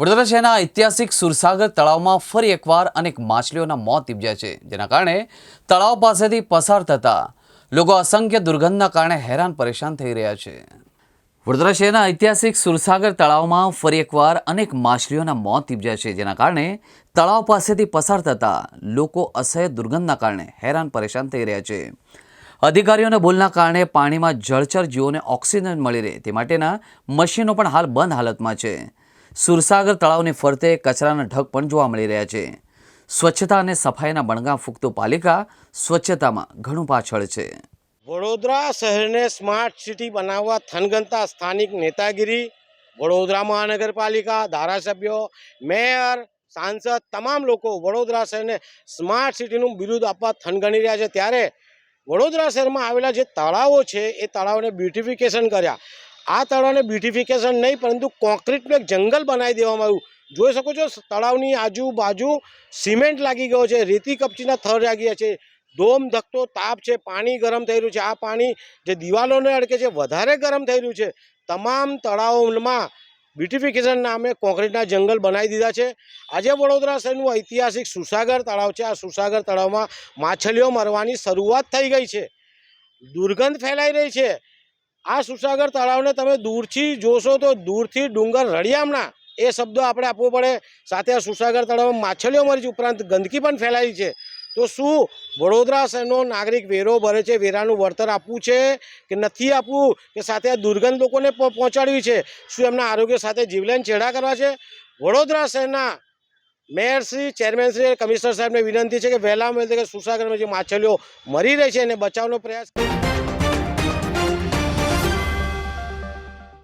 વડોદરા શહેરના ઐતિહાસિક સુરસાગર તળાવમાં ફરી એકવાર અનેક માછલીઓના મોત નીપજ્યા છે, જેના કારણે તળાવ પાસેથી પસાર થતા લોકો અસંખ્ય દુર્ગંધના કારણે હેરાન પરેશાન થઈ રહ્યા છે. વડોદરા શહેરના ઐતિહાસિક સુરસાગર તળાવમાં ફરી એકવાર અનેક માછલીઓના મોત નીપજ્યા છે, જેના કારણે તળાવ પાસેથી પસાર થતા લોકો અસહ્ય દુર્ગંધના કારણે હેરાન પરેશાન થઈ રહ્યા છે. અધિકારીઓના ભૂલના કારણે પાણીમાં જળચર જીવોને ઓક્સિજન મળી રહે તે માટેના મશીનો પણ હાલ બંધ હાલતમાં છે. સુરસાગર તળાવની ફરતે કચરાના ઢગ પણ જોવા મળી રહ્યા છે. સ્વચ્છતા અને સફાઈના બણગા ફૂંકતો પાલિકા સ્વચ્છતામાં ઘણું પાછળ છે. વડોદરા શહેરને સ્માર્ટ સિટી બનાવવા થનગનતા સ્થાનિક નેતાગીરી, વડોદરા મહાનગરપાલિકા, ધારાસભ્યો, મેયર, સાંસદ તમામ લોકો વડોદરા શહેરને સ્માર્ટ સિટીનું બિરુદ આપવા થનગણી રહ્યા છે. ત્યારે વડોદરા શહેરમાં આવેલા જે તળાવો છે, એ તળાવને બ્યુટિફિકેશન કર્યા. આ તળાવને બ્યુટિફિકેશન નહીં, પરંતુ કોન્ક્રીટનું એક જંગલ બનાવી દેવામાં આવ્યું. જોઈ શકો છો, તળાવની આજુબાજુ સિમેન્ટ લાગી ગયો છે, રેતી કપચીના થર લાગી ગયા છે ધોમ ધકતો તાપ છે, પાણી ગરમ થઈ રહ્યું છે. આ પાણી જે દિવાલોને અડકે છે, વધારે ગરમ થઈ રહ્યું છે. તમામ તળાવોમાં બ્યુટિફિકેશન નામે કોન્ક્રીટના જંગલ બનાવી દીધા છે. આજે વડોદરા શહેરનું ઐતિહાસિક સુસાગર તળાવ છે. આ સુસાગર તળાવમાં માછલીઓ મરવાની શરૂઆત થઈ ગઈ છે. દુર્ગંધ ફેલાઈ રહી છે. આ સુસાગર તળાવને તમે દૂરથી જોશો તો દૂરથી ડુંગર રળિયામણા એ શબ્દો આપણે આપવો પડે. સાથે આ સુસાગર તળાવમાં માછલીઓ મરી છે ઉપરાંત ગંદકી પણ ફેલાઈ છે. તો શું વડોદરા શહેરનો નાગરિક વેરો ભરે છે, વેરાનું વળતર આપવું છે કે નથી આપવું? કે સાથે આ દુર્ગંધ લોકોને પહોં- પહોંચાડવી છે? શું એમના આરોગ્ય સાથે જીવલેણ છેડા કરવા છે? વડોદરા શહેરના મેયરશ્રી ચેરમેન શ્રી કમિશનર સાહેબને વિનંતી છે કે વહેલામાં વહેલી સુસાગરમાં જે માછલીઓ મરી રહી છે એને બચાવનો પ્રયાસ કરે